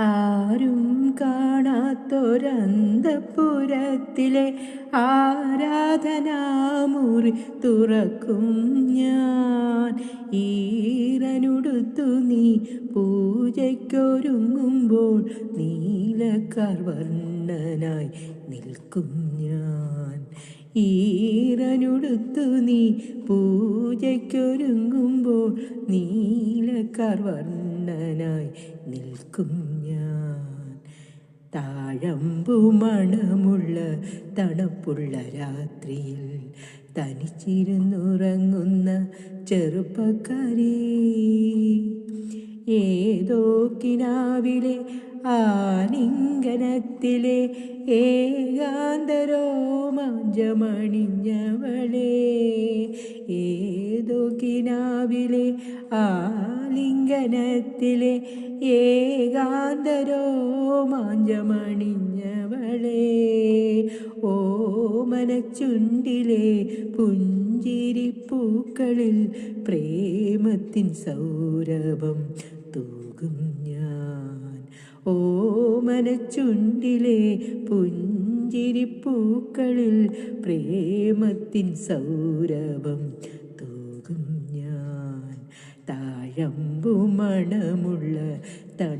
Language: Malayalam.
ആരും കാണാത്തൊരന്തപുരത്തിലെ ആരാധനാമുറി തുറക്കും ഞാൻ. ഈറനുടുത്തു നീ പൂജയ്ക്കൊരുങ്ങുമ്പോൾ നീലക്കാർ വർണനായി നിൽക്കും ഞാൻ. ഈറനുടുത്തു നീ പൂജയ്ക്കൊരുങ്ങുമ്പോൾ നീലക്കാർ വർണനായി നിൽക്കും ഞാൻ. താഴമ്പു മണമുള്ള തണുപ്പുള്ള രാത്രിയിൽ തനിച്ചിരുന്നുറങ്ങുന്ന ചെറുപ്പക്കാരി. ഏതോ കിനാവിലെ ആലിംഗനത്തിലെ ഏകാന്തരോമാഞ്ചമണിഞ്ഞവളെ. ഏതോ കിനാവിലെ ആലിംഗനത്തിലെ ഏകാന്തരോ ഏകാന്തരോമാഞ്ചമണിഞ്ഞവളെ. ഓ മനച്ചുണ്ടിലെ പുഞ്ചിരിപ്പൂക്കളിൽ പ്രേമത്തിൻ സൗരഭം തൂകും ഞാൻ. ഓ മനച്ചുണ്ടിലെ പുഞ്ചിരിപ്പൂക്കളിൽ പ്രേമത്തിൻ സൗരഭം തൂകും ഞാൻ. താഴമ്പു മണമുള്ള തണ